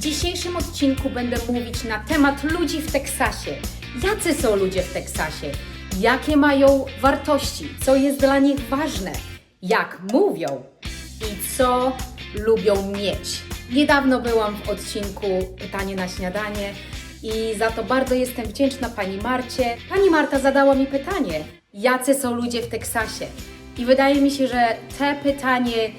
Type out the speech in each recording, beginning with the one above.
dzisiejszym odcinku będę mówić na temat ludzi w Teksasie. Jacy są ludzie w Teksasie? Jakie mają wartości? Co jest dla nich ważne? Jak mówią? I co lubią mieć? Niedawno byłam w odcinku Pytanie na śniadanie i za to bardzo jestem wdzięczna Pani Marcie. Pani Marta zadała mi pytanie, jacy są ludzie w Teksasie? I wydaje mi się, że te pytanie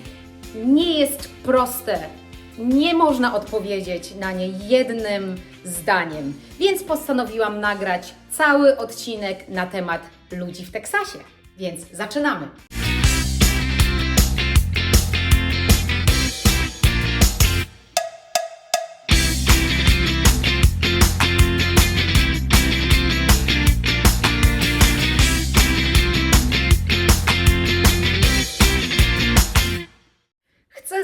nie jest proste. Nie można odpowiedzieć na nie jednym zdaniem, więc postanowiłam nagrać cały odcinek na temat ludzi w Teksasie. Więc zaczynamy.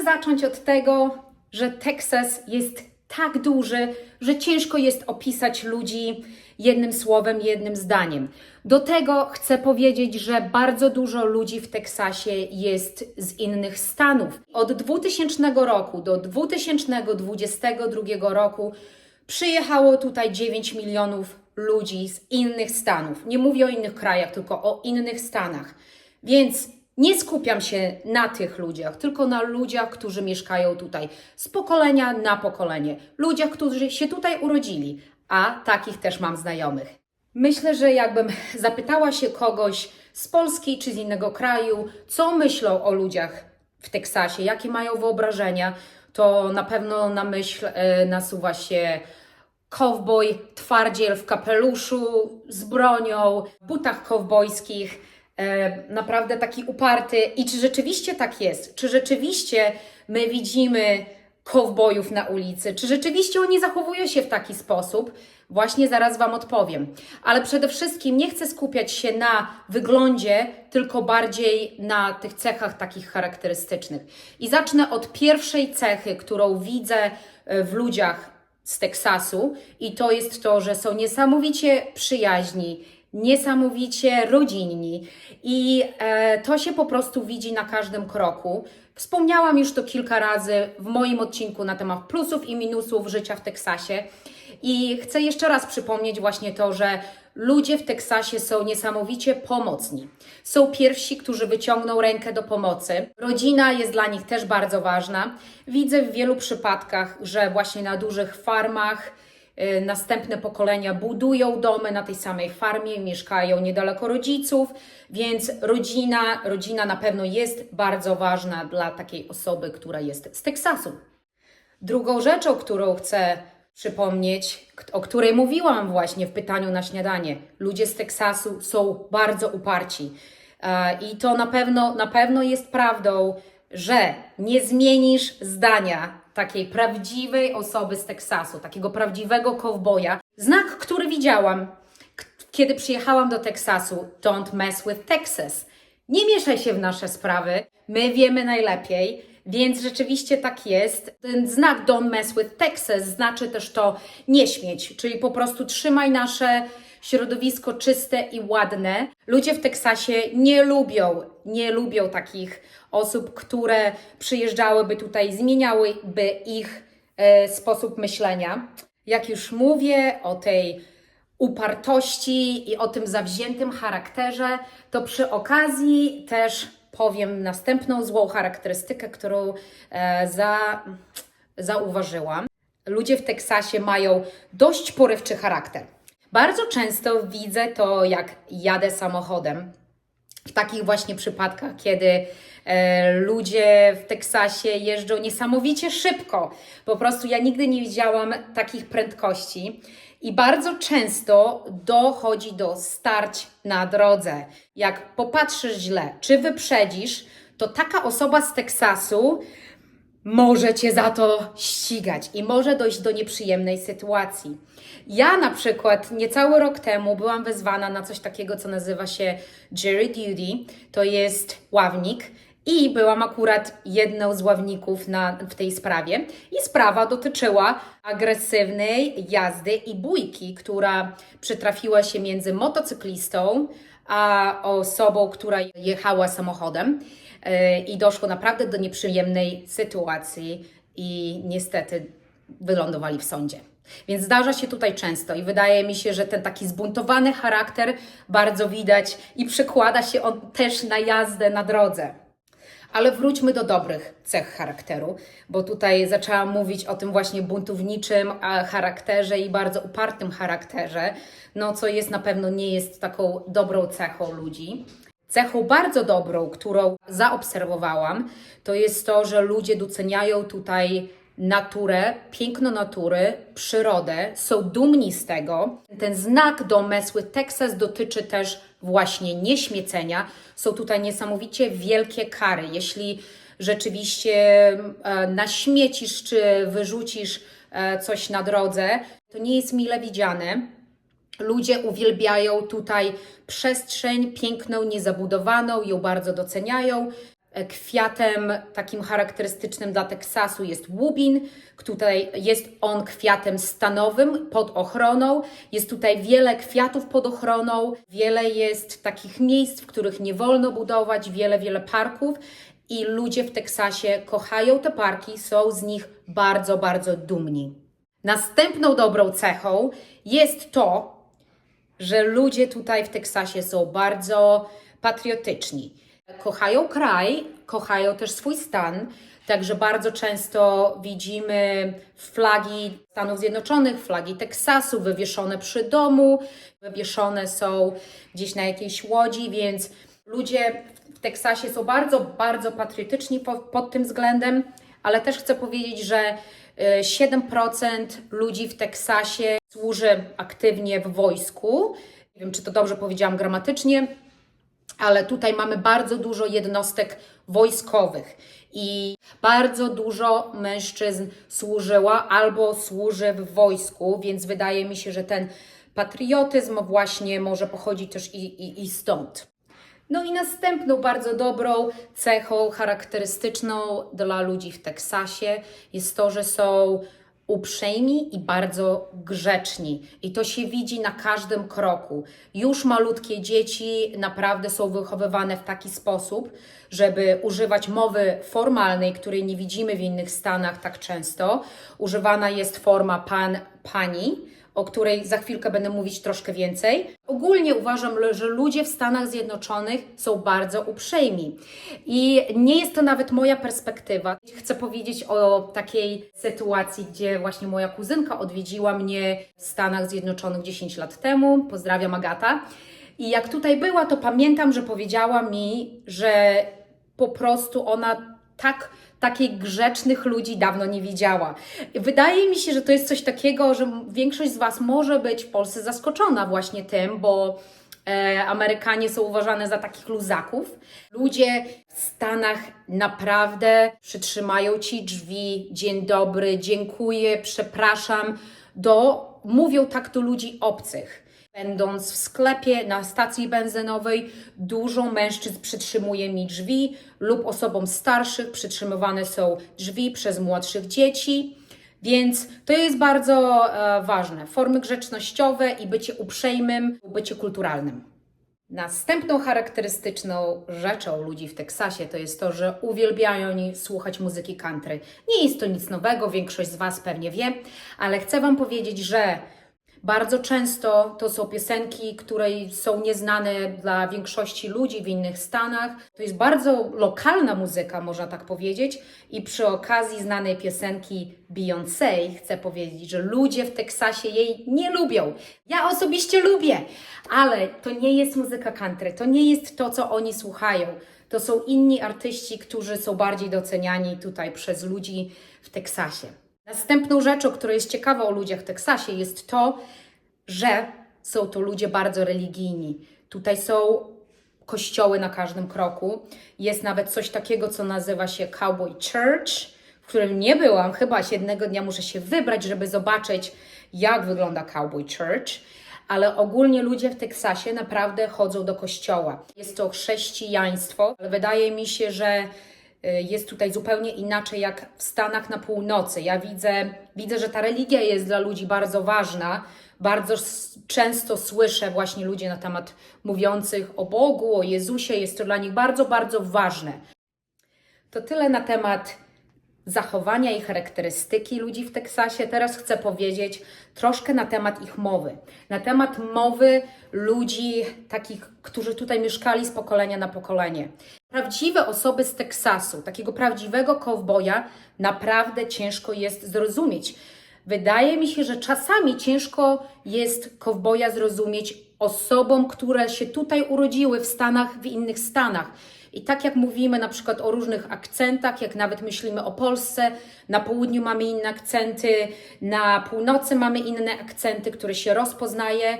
Zacząć od tego, że Teksas jest tak duży, że ciężko jest opisać ludzi jednym słowem, jednym zdaniem. Do tego chcę powiedzieć, że bardzo dużo ludzi w Teksasie jest z innych stanów. Od 2000 roku do 2022 roku przyjechało tutaj 9 milionów ludzi z innych stanów. Nie mówię o innych krajach, tylko o innych stanach. Więc nie skupiam się na tych ludziach, tylko na ludziach, którzy mieszkają tutaj z pokolenia na pokolenie. Ludziach, którzy się tutaj urodzili, a takich też mam znajomych. Myślę, że jakbym zapytała się kogoś z Polski czy z innego kraju, co myślą o ludziach w Teksasie, jakie mają wyobrażenia, to na pewno na myśl e, nasuwa się kowboj, twardziel w kapeluszu, z bronią, butach kowbojskich, naprawdę taki uparty. I czy rzeczywiście tak jest? Czy rzeczywiście my widzimy kowbojów na ulicy? Czy rzeczywiście oni zachowują się w taki sposób? Właśnie zaraz Wam odpowiem. Ale przede wszystkim nie chcę skupiać się na wyglądzie, tylko bardziej na tych cechach takich charakterystycznych. I zacznę od pierwszej cechy, którą widzę e, w ludziach z Teksasu, i to jest to, że są niesamowicie przyjaźni, niesamowicie rodzinni i e, to się po prostu widzi na każdym kroku. Wspomniałam już to kilka razy w moim odcinku na temat plusów i minusów życia w Teksasie. I chcę jeszcze raz przypomnieć właśnie to, że ludzie w Teksasie są niesamowicie pomocni. Są pierwsi, którzy wyciągną rękę do pomocy. Rodzina jest dla nich też bardzo ważna. Widzę w wielu przypadkach, że właśnie na dużych farmach następne pokolenia budują domy na tej samej farmie, mieszkają niedaleko rodziców, więc rodzina, rodzina na pewno jest bardzo ważna dla takiej osoby, która jest z Teksasu. Drugą rzeczą, którą chcę przypomnieć, o której mówiłam właśnie w pytaniu na śniadanie, ludzie z Teksasu są bardzo uparci. E, I to na pewno, na pewno jest prawdą, że nie zmienisz zdania takiej prawdziwej osoby z Teksasu, takiego prawdziwego kowboja. Znak, który widziałam, kiedy przyjechałam do Teksasu, don't mess with Texas. Nie mieszaj się w nasze sprawy, my wiemy najlepiej, więc rzeczywiście tak jest. Ten znak Don't mess with Texas znaczy też to nie śmieć, czyli po prostu trzymaj nasze środowisko czyste i ładne. Ludzie w Teksasie nie lubią, nie lubią takich osób, które przyjeżdżałyby tutaj, zmieniałyby ich e, sposób myślenia. Jak już mówię o tej upartości i o tym zawziętym charakterze, to przy okazji też powiem następną złą charakterystykę, którą e, za, zauważyłam. Ludzie w Teksasie mają dość porywczy charakter. Bardzo często widzę to, jak jadę samochodem w takich właśnie przypadkach, kiedy e, ludzie w Teksasie jeżdżą niesamowicie szybko. Po prostu ja nigdy nie widziałam takich prędkości. I bardzo często dochodzi do starć na drodze. Jak popatrzysz źle, czy wyprzedzisz, to taka osoba z Teksasu może cię za to ścigać i może dojść do nieprzyjemnej sytuacji. Ja na przykład niecały rok temu byłam wezwana na coś takiego, co nazywa się jury duty, to jest ławnik. I byłam akurat jedną z ławników na, w tej sprawie. I sprawa dotyczyła agresywnej jazdy i bójki, która przytrafiła się między motocyklistą a osobą, która jechała samochodem. Yy, I doszło naprawdę do nieprzyjemnej sytuacji. I niestety wylądowali w sądzie. Więc zdarza się tutaj często i wydaje mi się, że ten taki zbuntowany charakter bardzo widać i przekłada się on też na jazdę na drodze. Ale wróćmy do dobrych cech charakteru, bo tutaj zaczęłam mówić o tym właśnie buntowniczym charakterze i bardzo upartym charakterze, no co jest na pewno nie jest taką dobrą cechą ludzi. Cechą bardzo dobrą, którą zaobserwowałam, to jest to, że ludzie doceniają tutaj naturę, piękno natury, przyrodę, są dumni z tego. Ten znak domysły Teksas dotyczy też właśnie nieśmiecenia. Są tutaj niesamowicie wielkie kary. Jeśli rzeczywiście e, naśmiecisz czy wyrzucisz e, coś na drodze, to nie jest mile widziane. Ludzie uwielbiają tutaj przestrzeń piękną, niezabudowaną, ją bardzo doceniają. E, Kwiatem takim charakterystycznym dla Teksasu jest łubin. Tutaj jest on kwiatem stanowym pod ochroną. Jest tutaj wiele kwiatów pod ochroną, wiele jest takich miejsc, w których nie wolno budować, wiele, wiele parków. I ludzie w Teksasie kochają te parki, są z nich bardzo, bardzo dumni. Następną dobrą cechą jest to, że ludzie tutaj w Teksasie są bardzo patriotyczni. Kochają kraj, kochają też swój stan, także bardzo często widzimy flagi Stanów Zjednoczonych, flagi Teksasu wywieszone przy domu, wywieszone są gdzieś na jakiejś łodzi, więc ludzie w Teksasie są bardzo, bardzo patriotyczni po, pod tym względem, ale też chcę powiedzieć, że 7% ludzi w Teksasie służy aktywnie w wojsku. Nie wiem, czy to dobrze powiedziałam gramatycznie, ale tutaj mamy bardzo dużo jednostek wojskowych i bardzo dużo mężczyzn służyła albo służy w wojsku, więc wydaje mi się, że ten patriotyzm właśnie może pochodzić też i, i, i stąd. No i następną bardzo dobrą cechą charakterystyczną dla ludzi w Teksasie jest to, że są uprzejmi i bardzo grzeczni. I to się widzi na każdym kroku. Już malutkie dzieci naprawdę są wychowywane w taki sposób, żeby używać mowy formalnej, której nie widzimy w innych stanach tak często. Używana jest forma pan, pani o której za chwilkę będę mówić troszkę więcej. Ogólnie uważam, że ludzie w Stanach Zjednoczonych są bardzo uprzejmi. I nie jest to nawet moja perspektywa. Chcę powiedzieć o takiej sytuacji, gdzie właśnie moja kuzynka odwiedziła mnie w Stanach Zjednoczonych 10 lat temu. Pozdrawiam Agata. I jak tutaj była, to pamiętam, że powiedziała mi, że po prostu ona tak takich grzecznych ludzi dawno nie widziała. Wydaje mi się, że to jest coś takiego, że większość z Was może być w Polsce zaskoczona właśnie tym, bo e, Amerykanie są uważane za takich luzaków. Ludzie w Stanach naprawdę przytrzymają Ci drzwi, dzień dobry, dziękuję, przepraszam, do, mówią tak do ludzi obcych. Będąc w sklepie, na stacji benzynowej, dużo mężczyzn przytrzymuje mi drzwi lub osobom starszych przytrzymywane są drzwi przez młodszych dzieci. Więc to jest bardzo e, ważne. Formy grzecznościowe i bycie uprzejmym, bycie kulturalnym. Następną charakterystyczną rzeczą ludzi w Teksasie to jest to, że uwielbiają oni słuchać muzyki country. Nie jest to nic nowego, większość z Was pewnie wie, ale chcę Wam powiedzieć, że bardzo często to są piosenki, które są nieznane dla większości ludzi w innych stanach. To jest bardzo lokalna muzyka, można tak powiedzieć. I przy okazji znanej piosenki Beyoncé chcę powiedzieć, że ludzie w Teksasie jej nie lubią. Ja osobiście lubię, ale to nie jest muzyka country, to nie jest to, co oni słuchają. To są inni artyści, którzy są bardziej doceniani tutaj przez ludzi w Teksasie. Następną rzeczą, która jest ciekawa o ludziach w Teksasie, jest to, że są to ludzie bardzo religijni. Tutaj są kościoły na każdym kroku. Jest nawet coś takiego, co nazywa się Cowboy Church, w którym nie byłam. Chyba jednego dnia muszę się wybrać, żeby zobaczyć, jak wygląda Cowboy Church. Ale ogólnie ludzie w Teksasie naprawdę chodzą do kościoła. Jest to chrześcijaństwo, ale wydaje mi się, że jest tutaj zupełnie inaczej jak w Stanach na północy. Ja widzę, widzę, że ta religia jest dla ludzi bardzo ważna. Bardzo często słyszę właśnie ludzi na temat mówiących o Bogu, o Jezusie. Jest to dla nich bardzo, bardzo ważne. To tyle na temat zachowania i charakterystyki ludzi w Teksasie. Teraz chcę powiedzieć troszkę na temat ich mowy. Na temat mowy ludzi takich, którzy tutaj mieszkali z pokolenia na pokolenie. Prawdziwe osoby z Teksasu, takiego prawdziwego kowboja, naprawdę ciężko jest zrozumieć. Wydaje mi się, że czasami ciężko jest kowboja zrozumieć osobom, które się tutaj urodziły w Stanach, w innych Stanach. I tak jak mówimy na przykład o różnych akcentach, jak nawet myślimy o Polsce, na południu mamy inne akcenty, na północy mamy inne akcenty, które się rozpoznaje.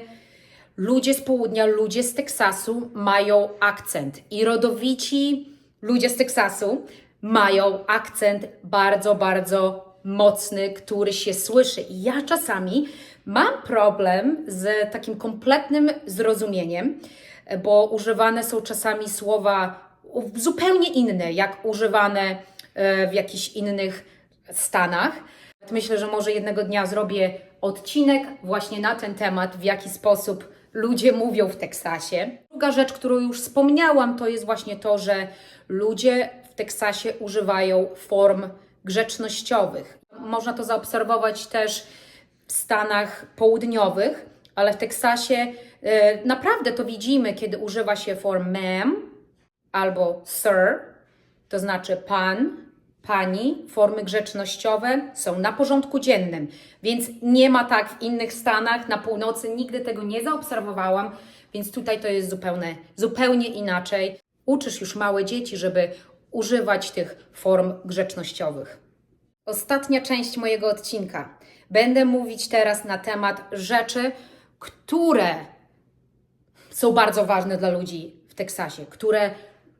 Ludzie z południa, ludzie z Teksasu mają akcent i rodowici ludzie z Teksasu mają akcent bardzo, bardzo mocny, który się słyszy. I ja czasami mam problem z takim kompletnym zrozumieniem, bo używane są czasami słowa zupełnie inne, jak używane e, w jakichś innych stanach. Myślę, że może jednego dnia zrobię odcinek właśnie na ten temat, w jaki sposób ludzie mówią w Teksasie. Druga rzecz, którą już wspomniałam, to jest właśnie to, że ludzie w Teksasie używają form grzecznościowych. Można to zaobserwować też w Stanach Południowych, ale w Teksasie e, naprawdę to widzimy, kiedy używa się form ma'am albo sir, to znaczy pan, pani, formy grzecznościowe są na porządku dziennym, więc nie ma tak w innych stanach, na północy nigdy tego nie zaobserwowałam, więc tutaj to jest zupełnie, zupełnie inaczej. Uczysz już małe dzieci, żeby używać tych form grzecznościowych. Ostatnia część mojego odcinka. Będę mówić teraz na temat rzeczy, które są bardzo ważne dla ludzi w Teksasie, które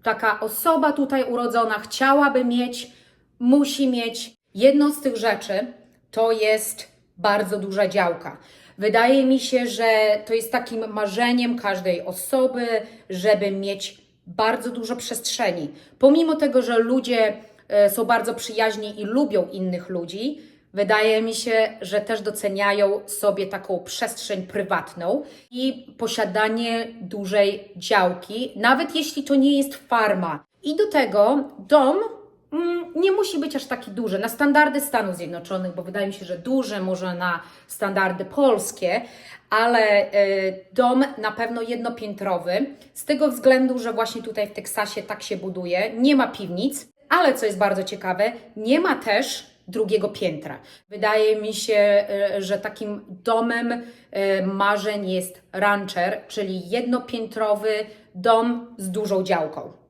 taka osoba tutaj urodzona chciałaby mieć, musi mieć. Jedną z tych rzeczy to jest bardzo duża działka. Wydaje mi się, że to jest takim marzeniem każdej osoby, żeby mieć bardzo dużo przestrzeni. Pomimo tego, że ludzie e, są bardzo przyjaźni i lubią innych ludzi, wydaje mi się, że też doceniają sobie taką przestrzeń prywatną i posiadanie dużej działki, nawet jeśli to nie jest farma. I do tego dom nie musi być aż taki duży, na standardy Stanów Zjednoczonych, bo wydaje mi się, że duży może na standardy polskie, ale e, dom na pewno jednopiętrowy, z tego względu, że właśnie tutaj w Teksasie tak się buduje, nie ma piwnic, ale co jest bardzo ciekawe, nie ma też drugiego piętra. Wydaje mi się, e, że takim domem e, marzeń jest rancher, czyli jednopiętrowy dom z dużą działką.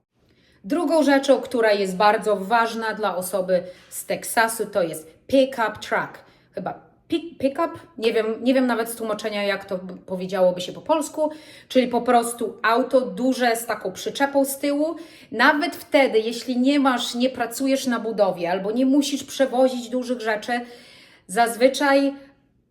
Drugą rzeczą, która jest bardzo ważna dla osoby z Teksasu, to jest pick-up truck. Chyba pick, pick-up, nie wiem, nie wiem nawet z tłumaczenia, jak to powiedziałoby się po polsku, czyli po prostu auto duże z taką przyczepą z tyłu. Nawet wtedy, jeśli nie masz, nie pracujesz na budowie albo nie musisz przewozić dużych rzeczy, zazwyczaj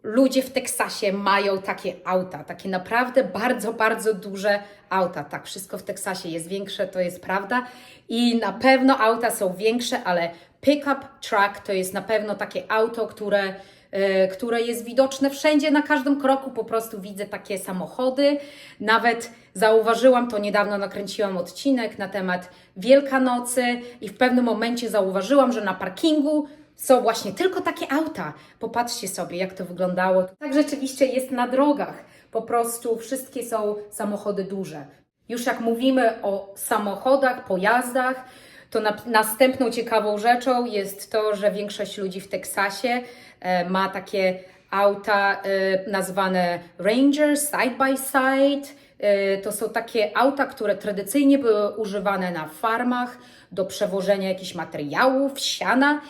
ludzie w Teksasie mają takie auta, takie naprawdę bardzo, bardzo duże auta. Tak, wszystko w Teksasie jest większe, to jest prawda. I na pewno auta są większe, ale pickup truck to jest na pewno takie auto, które, e, które jest widoczne wszędzie, na każdym kroku po prostu widzę takie samochody. Nawet zauważyłam to niedawno, nakręciłam odcinek na temat Wielkanocy i w pewnym momencie zauważyłam, że na parkingu są właśnie tylko takie auta. Popatrzcie sobie, jak to wyglądało. Tak rzeczywiście jest na drogach. Po prostu wszystkie są samochody duże. Już jak mówimy o samochodach, pojazdach, to na, następną ciekawą rzeczą jest to, że większość ludzi w Teksasie e, ma takie auta e, nazwane Ranger, side by side. E, to są takie auta, które tradycyjnie były używane na farmach do przewożenia jakichś materiałów, siana,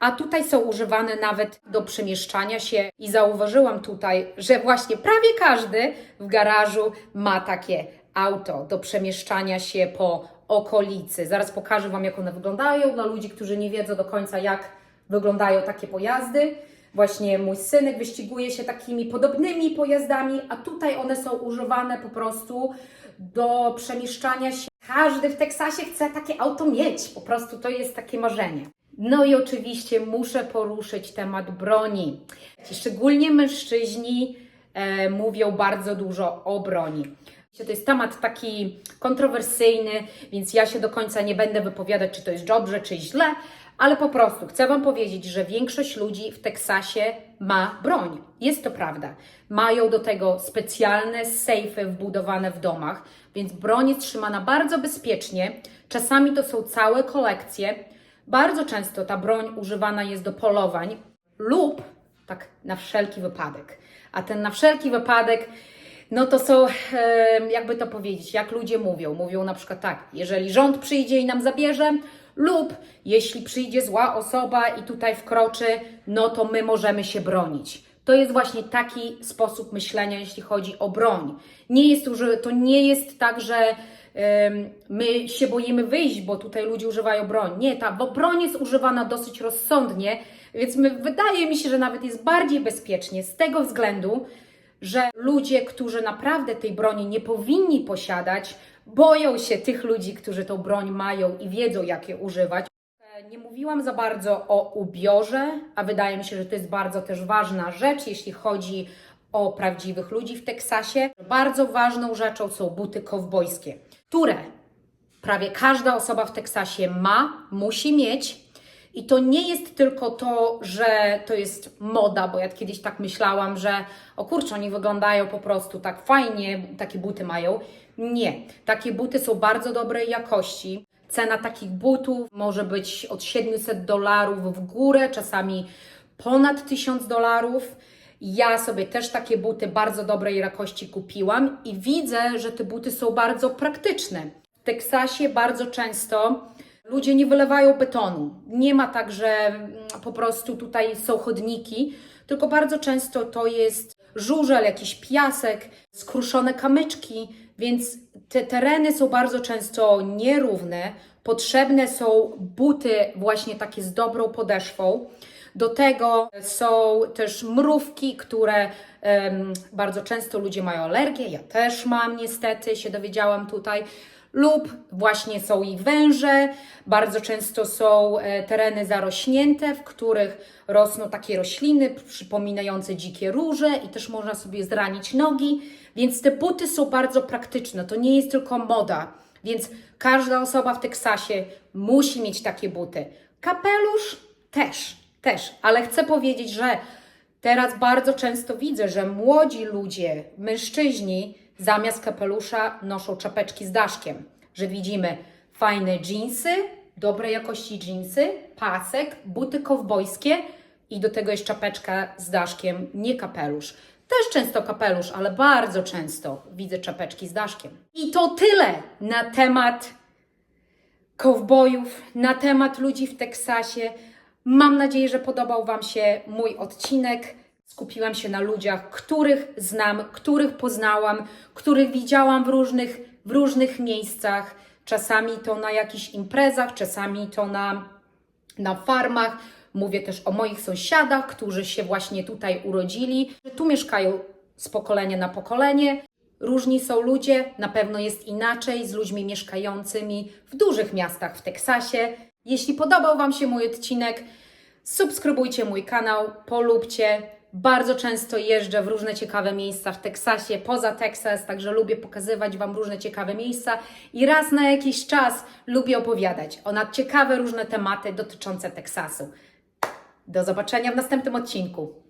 a tutaj są używane nawet do przemieszczania się. I zauważyłam tutaj, że właśnie prawie każdy w garażu ma takie auto do przemieszczania się po okolicy. Zaraz pokażę Wam, jak one wyglądają dla ludzi, którzy nie wiedzą do końca, jak wyglądają takie pojazdy. Właśnie mój synek wyściguje się takimi podobnymi pojazdami, a tutaj one są używane po prostu do przemieszczania się. Każdy w Teksasie chce takie auto mieć, po prostu to jest takie marzenie. No i oczywiście muszę poruszyć temat broni. Szczególnie mężczyźni e, mówią bardzo dużo o broni. To jest temat taki kontrowersyjny, więc ja się do końca nie będę wypowiadać, czy to jest dobrze, czy źle, ale po prostu chcę Wam powiedzieć, że większość ludzi w Teksasie ma broń. Jest to prawda. Mają do tego specjalne sejfy wbudowane w domach, więc broń jest trzymana bardzo bezpiecznie. Czasami to są całe kolekcje. Bardzo często ta broń używana jest do polowań lub tak na wszelki wypadek. A ten na wszelki wypadek, no to są, jakby to powiedzieć, jak ludzie mówią. Mówią na przykład tak, jeżeli rząd przyjdzie i nam zabierze, lub jeśli przyjdzie zła osoba i tutaj wkroczy, no to my możemy się bronić. To jest właśnie taki sposób myślenia, jeśli chodzi o broń. Nie jest to, nie jest tak, że my się boimy wyjść, bo tutaj ludzie używają broń. Nie, ta bo broń jest używana dosyć rozsądnie, więc my, wydaje mi się, że nawet jest bardziej bezpiecznie z tego względu, że ludzie, którzy naprawdę tej broni nie powinni posiadać, boją się tych ludzi, którzy tą broń mają i wiedzą, jak je używać. Nie mówiłam za bardzo o ubiorze, a wydaje mi się, że to jest bardzo też ważna rzecz, jeśli chodzi o prawdziwych ludzi w Teksasie. Bardzo ważną rzeczą są buty kowbojskie, które prawie każda osoba w Teksasie ma, musi mieć. I to nie jest tylko to, że to jest moda, bo ja kiedyś tak myślałam, że o kurczę, oni wyglądają po prostu tak fajnie, takie buty mają. Nie, takie buty są bardzo dobrej jakości. Cena takich butów może być od 700 dolarów w górę, czasami ponad 1000 dolarów. Ja sobie też takie buty bardzo dobrej jakości kupiłam i widzę, że te buty są bardzo praktyczne. W Teksasie bardzo często ludzie nie wylewają betonu. Nie ma tak, że mm, po prostu tutaj są chodniki, tylko bardzo często to jest żużel, jakiś piasek, skruszone kamyczki, więc te tereny są bardzo często nierówne. Potrzebne są buty właśnie takie z dobrą podeszwą. Do tego są też mrówki, które em, bardzo często ludzie mają alergię. Ja też mam niestety, się dowiedziałam tutaj. Lub właśnie są i węże. Bardzo często są e, tereny zarośnięte, w których rosną takie rośliny przypominające dzikie róże i też można sobie zranić nogi. Więc te buty są bardzo praktyczne. To nie jest tylko moda. Więc każda osoba w Teksasie musi mieć takie buty. Kapelusz też, też, ale chcę powiedzieć, że teraz bardzo często widzę, że młodzi ludzie, mężczyźni, zamiast kapelusza noszą czapeczki z daszkiem. Że widzimy fajne dżinsy, dobrej jakości dżinsy, pasek, buty kowbojskie i do tego jest czapeczka z daszkiem, nie kapelusz. Też często kapelusz, ale bardzo często widzę czapeczki z daszkiem. I to tyle na temat kowbojów, na temat ludzi w Teksasie. Mam nadzieję, że podobał Wam się mój odcinek. Skupiłam się na ludziach, których znam, których poznałam, których widziałam w różnych, w różnych miejscach. Czasami to na jakichś imprezach, czasami to na, na farmach. Mówię też o moich sąsiadach, którzy się właśnie tutaj urodzili, że tu mieszkają z pokolenia na pokolenie. Różni są ludzie, na pewno jest inaczej z ludźmi mieszkającymi w dużych miastach w Teksasie. Jeśli podobał Wam się mój odcinek, subskrybujcie mój kanał, polubcie. Bardzo często jeżdżę w różne ciekawe miejsca w Teksasie, poza Teksas, także lubię pokazywać Wam różne ciekawe miejsca i raz na jakiś czas lubię opowiadać o ciekawe różne tematy dotyczące Teksasu. Do zobaczenia w następnym odcinku.